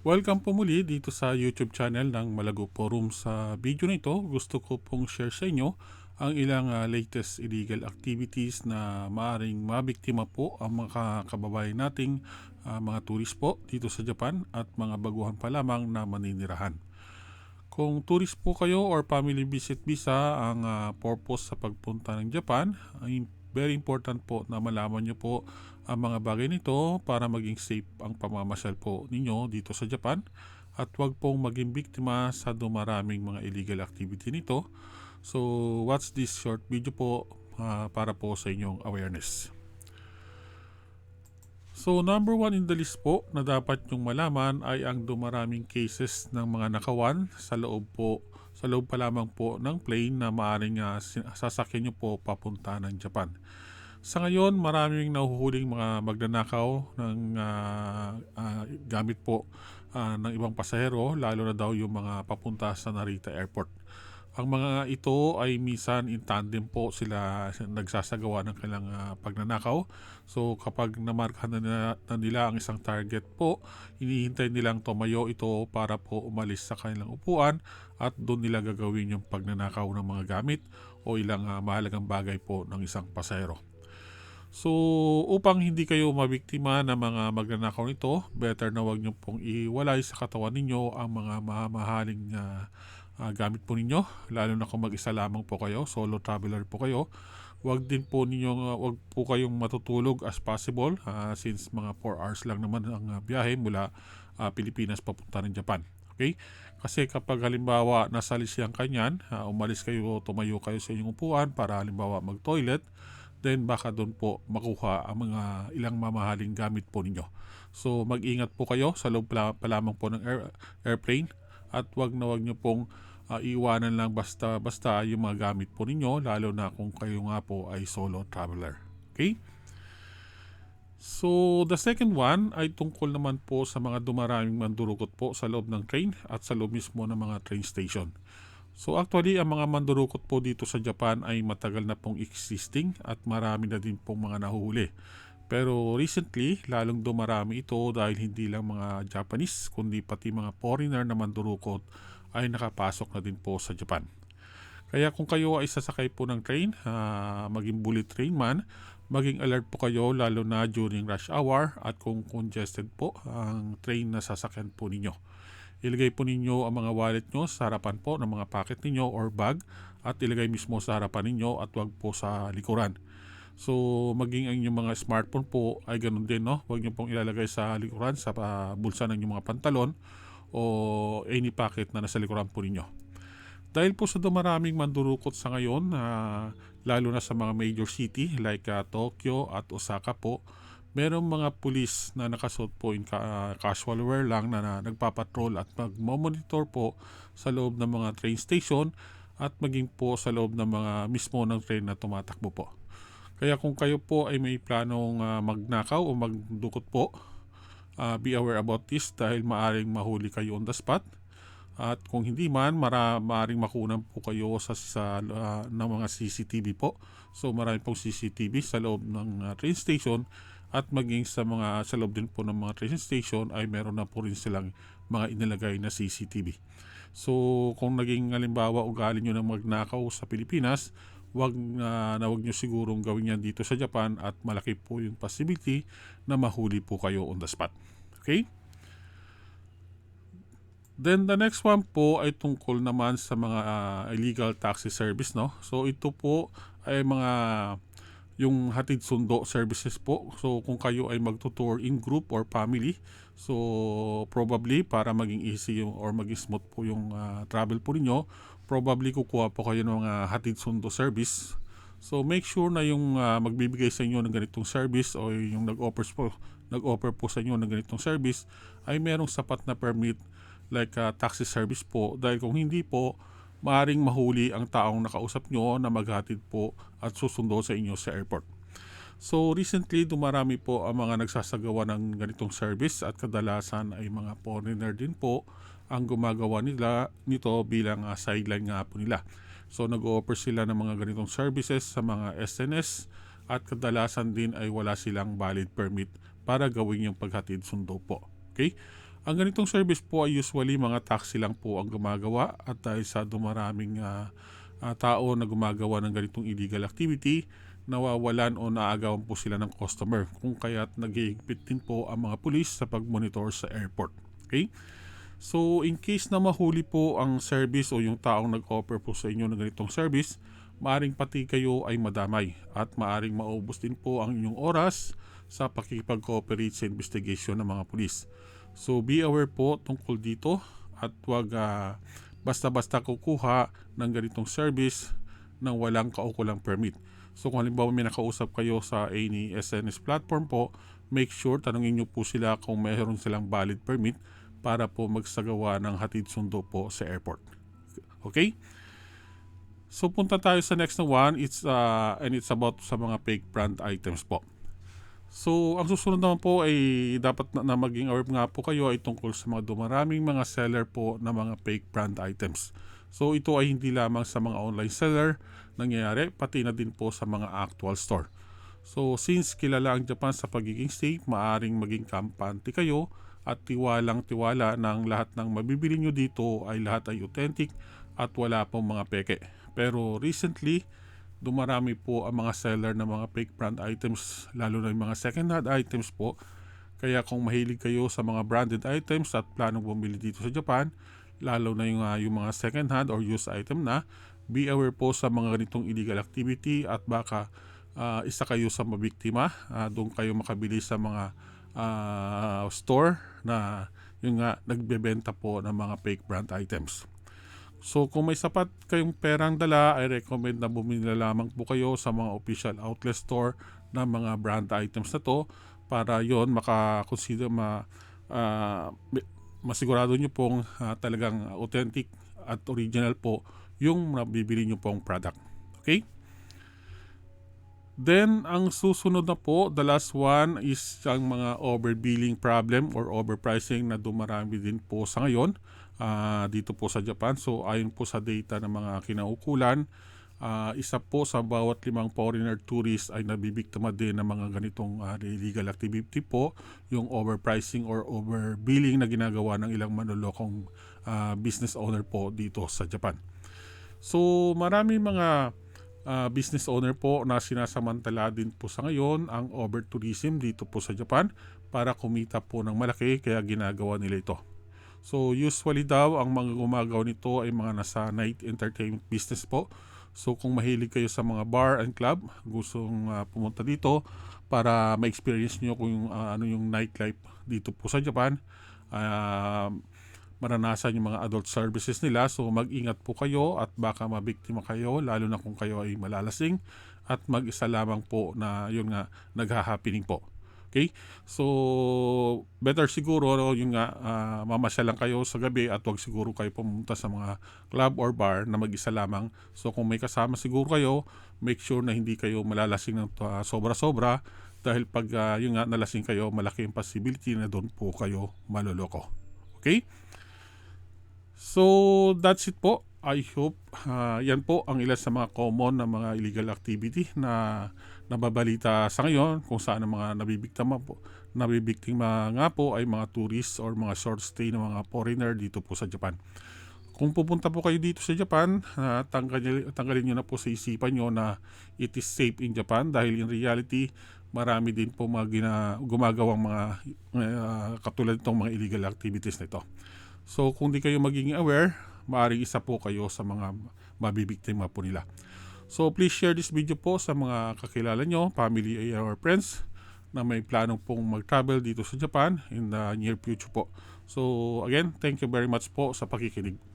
Welcome po muli dito sa YouTube channel ng Malago Forum. Sa video na ito, gusto ko pong share sa inyo ang ilang ah, latest illegal activities na maaring mabiktima po ang mga kababayan nating ah, mga turist po dito sa Japan at mga baguhan pa lamang na maninirahan. Kung tourist po kayo or family visit visa ang ah, purpose sa pagpunta ng Japan, ay very important po na malaman nyo po ang mga bagay nito para maging safe ang pamamasyal po ninyo dito sa Japan at huwag pong maging biktima sa dumaraming mga illegal activity nito. So, watch this short video po ah, para po sa inyong awareness. So number one in the list po na dapat nyong malaman ay ang dumaraming cases ng mga nakawan sa loob po sa loob pa lamang po ng plane na maaaring uh, sasakyan nyo po papunta ng Japan. Sa ngayon, maraming nahuhuling mga magnanakaw ng ah, ah, gamit po ah, ng ibang pasahero, lalo na daw yung mga papunta sa Narita Airport. Ang mga ito ay minsan in tandem po sila nagsasagawa ng kanilang ah, pagnanakaw. So kapag namarkahan na nila, na nila ang isang target po, hinihintay nilang tumayo ito para po umalis sa kanilang upuan at doon nila gagawin yung pagnanakaw ng mga gamit o ilang ah, mahalagang bagay po ng isang pasahero. So, upang hindi kayo mabiktima ng mga magnanakaw nito, better na wag niyo pong iwalay sa katawan ninyo ang mga mamahaling ah, ah, gamit po ninyo, lalo na kung mag-isa lamang po kayo, solo traveler po kayo. Wag din po ninyo, wag po kayong matutulog as possible ah, since mga 4 hours lang naman ang ah, biyahe mula ah, Pilipinas papunta ng Japan. Okay? Kasi kapag halimbawa nasa lisyang kanyan, ah, umalis kayo, tumayo kayo sa inyong upuan para halimbawa mag-toilet, then baka doon po makuha ang mga ilang mamahaling gamit po ninyo. So mag-ingat po kayo sa loob pa lamang po ng air, airplane at wag na wag nyo pong ah, iwanan lang basta-basta yung mga gamit po ninyo lalo na kung kayo nga po ay solo traveler. Okay? So, the second one ay tungkol naman po sa mga dumaraming mandurukot po sa loob ng train at sa loob mismo ng mga train station. So actually, ang mga mandurukot po dito sa Japan ay matagal na pong existing at marami na din pong mga nahuhuli. Pero recently, lalong dumarami ito dahil hindi lang mga Japanese, kundi pati mga foreigner na mandurukot ay nakapasok na din po sa Japan. Kaya kung kayo ay sasakay po ng train, ah, maging bullet train man, maging alert po kayo lalo na during rush hour at kung congested po ang train na sasakyan po ninyo. Ilagay po ninyo ang mga wallet nyo sa harapan po ng mga packet ninyo or bag at ilagay mismo sa harapan ninyo at wag po sa likuran. So, maging ang inyong mga smartphone po ay ganun din, no? Huwag nyo pong ilalagay sa likuran, sa ah, bulsa ng inyong mga pantalon o any pocket na nasa likuran po ninyo. Dahil po sa dumaraming mandurukot sa ngayon, ah, lalo na sa mga major city like ah, Tokyo at Osaka po, merong mga pulis na nakasuot po in ah, casual wear lang na, na nagpapatrol at magmomonitor po sa loob ng mga train station at maging po sa loob ng mga mismo ng train na tumatakbo po. Kaya kung kayo po ay may planong ah, magnakaw o magdukot po, ah, be aware about this dahil maaring mahuli kayo on the spot. At kung hindi man, mara, maaaring makunan po kayo sa, sa ah, ng mga CCTV po. So marami pong CCTV sa loob ng ah, train station at maging sa mga sa loob din po ng mga train station ay meron na po rin silang mga inilagay na CCTV. So kung naging halimbawa ugali nyo ng magnakaw sa Pilipinas, wag na, na wag nyo sigurong gawin yan dito sa Japan at malaki po yung possibility na mahuli po kayo on the spot. Okay? Then the next one po ay tungkol naman sa mga ah, illegal taxi service no. So ito po ay mga yung hatid sundo services po. So kung kayo ay magtutour in group or family, so probably para maging easy yung, or maging smooth po yung ah, travel po ninyo, probably kukuha po kayo ng mga hatid sundo service. So make sure na yung ah, magbibigay sa inyo ng ganitong service o yung nag-offer po nag-offer po sa inyo ng ganitong service ay merong sapat na permit like ah, taxi service po dahil kung hindi po maaring mahuli ang taong nakausap nyo na maghatid po at susundo sa inyo sa airport. So recently dumarami po ang mga nagsasagawa ng ganitong service at kadalasan ay mga foreigner din po ang gumagawa nila nito bilang ah, sideline nga po nila. So nag-offer sila ng mga ganitong services sa mga SNS at kadalasan din ay wala silang valid permit para gawin yung paghatid sundo po. Okay? Ang ganitong service po ay usually mga taxi lang po ang gumagawa at dahil sa dumaraming ah, ah, tao na gumagawa ng ganitong illegal activity, nawawalan o naagawan po sila ng customer kung kaya't nagigipit din po ang mga pulis sa pagmonitor sa airport. Okay? So in case na mahuli po ang service o yung taong nag-offer po sa inyo ng ganitong service, maaring pati kayo ay madamay at maaring maubos din po ang inyong oras sa pakikipag-cooperate sa investigation ng mga pulis. So be aware po tungkol dito at huwag ah, basta-basta kukuha ng ganitong service nang walang kaukulang permit. So kung halimbawa may nakausap kayo sa any SNS platform po, make sure tanungin nyo po sila kung mayroon silang valid permit para po magsagawa ng hatid sundo po sa airport. Okay? So punta tayo sa next na one, it's uh, and it's about sa mga fake brand items po. So, ang susunod naman po ay dapat na, na maging aware nga po kayo ay tungkol sa mga dumaraming mga seller po na mga fake brand items. So, ito ay hindi lamang sa mga online seller nangyayari, pati na din po sa mga actual store. So, since kilala ang Japan sa pagiging safe, maaring maging kampante kayo at tiwalang tiwala ng lahat ng mabibili nyo dito ay lahat ay authentic at wala pong mga peke. Pero recently, dumarami po ang mga seller ng mga fake brand items, lalo na yung mga second hand items po. Kaya kung mahilig kayo sa mga branded items at planong bumili dito sa Japan, lalo na yung, ah, yung mga second hand or used item na, be aware po sa mga ganitong illegal activity at baka ah, isa kayo sa mabiktima. Ah, doon kayo makabili sa mga ah, store na yung nga nagbebenta po ng mga fake brand items. So kung may sapat kayong perang dala, I recommend na bumili na lamang po kayo sa mga official outlet store ng mga brand items na to para yon makakonsider ma bi- masigurado nyo pong ah, talagang authentic at original po yung nabibili nyo pong product. Okay? Then, ang susunod na po, the last one is ang mga overbilling problem or overpricing na dumarami din po sa ngayon ah, dito po sa Japan. So, ayon po sa data ng mga kinaukulan, ah, isa po sa bawat limang foreigner tourist ay nabibiktima din ng mga ganitong ah, illegal activity po, yung overpricing or overbilling na ginagawa ng ilang manlolokong ah, business owner po dito sa Japan. So, marami mga ah, business owner po na sinasamantala din po sa ngayon ang over-tourism dito po sa Japan para kumita po ng malaki kaya ginagawa nila ito. So usually daw ang mga gumagawa nito ay mga nasa night entertainment business po. So kung mahilig kayo sa mga bar and club, gustong ah, pumunta dito para ma-experience nyo kung ah, ano yung nightlife dito po sa Japan, ah, maranasan yung mga adult services nila. So mag-ingat po kayo at baka mabiktima kayo lalo na kung kayo ay malalasing at mag-isa lamang po na yun nga nagha-happening po. Okay? So, better siguro no, yung nga ah, mamasyal lang kayo sa gabi at wag siguro kayo pumunta sa mga club or bar na mag-isa lamang. So, kung may kasama siguro kayo, make sure na hindi kayo malalasing ng ah, sobra-sobra dahil pag ah, yung nga nalasing kayo, malaki ang possibility na doon po kayo maloloko. Okay? So, that's it po. I hope ah, yan po ang ilan sa mga common na mga illegal activity na nababalita sa ngayon kung saan ang mga nabibiktima po nabibiktima nga po ay mga tourists or mga short stay na mga foreigner dito po sa Japan. Kung pupunta po kayo dito sa Japan, ah, tanggalin, tanggalin nyo na po sa isipan nyo na it is safe in Japan dahil in reality, marami din po mga gina, gumagawang mga ah, katulad itong mga illegal activities na ito. So kung di kayo magiging aware, maaaring isa po kayo sa mga mabibiktima po nila. So please share this video po sa mga kakilala nyo, family or friends na may planong pong mag-travel dito sa Japan in the near future po. So again, thank you very much po sa pakikinig.